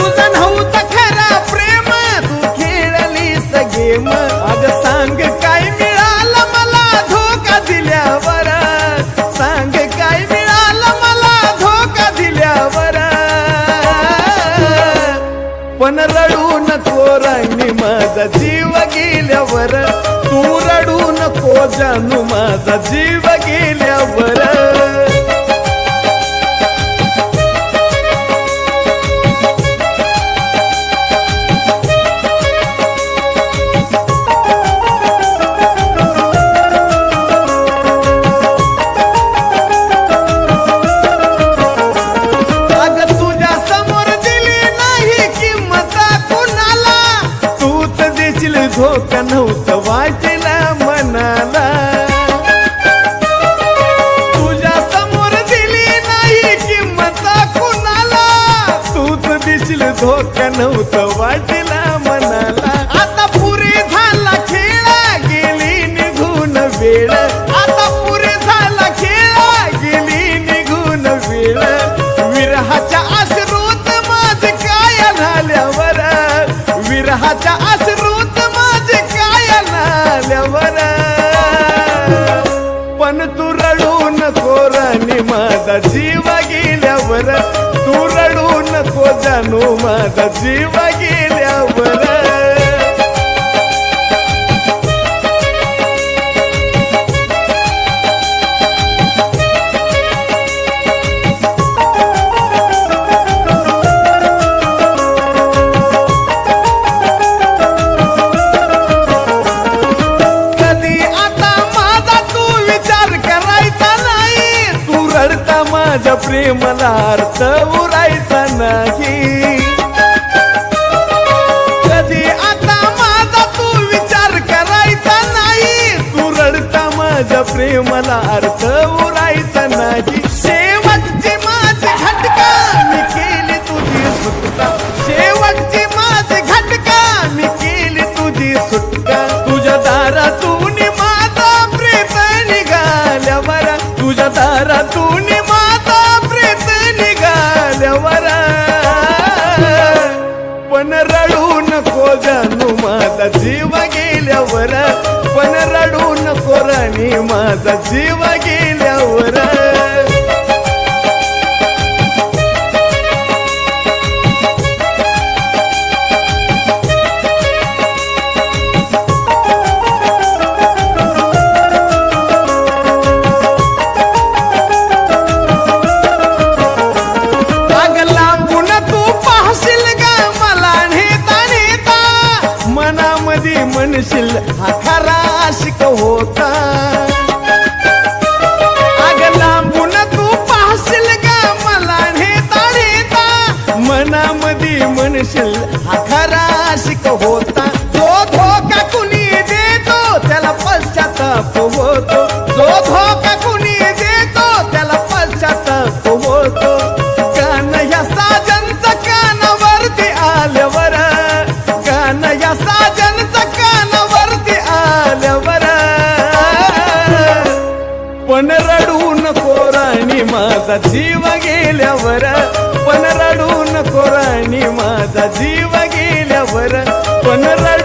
तुझा नव्हता खरा प्रेम तू खेळली सगेम अग सांग काय मिळालं मला धोका दिल्यावर? सांग काय मिळालं मला धोका दिल्यावर? पण रडून थोरांनी माझा जीव गेल्यावर. तू रडून नको जानू माझा जीव गेल्यावर. देशील धोका नव्हतं वाटेला मनाला. आता पुरी झाला खेळ गेली निघून वेळ. आता पुरी झाला खेळ गेली निघून वेळ. विरहाच्या आश्रोत माझ काय झाल्यावर. विरहाच्या आश्रोत माझ काय झाल्यावर. पण तू रडू नको राणी माझा जीव गेल्यावर. तू रडू नको जाणू माझा जीव गेल्यावर. कधी विचार माझ्या अर्थ माझ्या प्रेमाला अर्थ उरायचा नाही. शेवटची माझी घटका मी केली तुझी सुटका. शेवटची माझी घटका मी केली तुझी सुटका. तुझ्या दारातून माझा प्रेत निघाल्यावर तुझ्या दारातून माझा प्रेत निघाल्यावर पण रडू माझा जीव गेल्यावर. तू मला नेता मनामध्ये म्हणशील हा खरा शिक होता. म्हणशील हा खरा शिक होता. जो धोका कुणी देतो त्याला पश्चाताप होतो. जो धोका कुणी देतो त्याला पश्चाताप होतो. गाणं या साजनचं कानावरती आल्यावर गाणं या साजनचं कानावरती आल्यावर. पण रडू नको राणी माझा जीव गेल्यावर. पण रडू नको राणी माझा जीव गेल्यावर पण रडू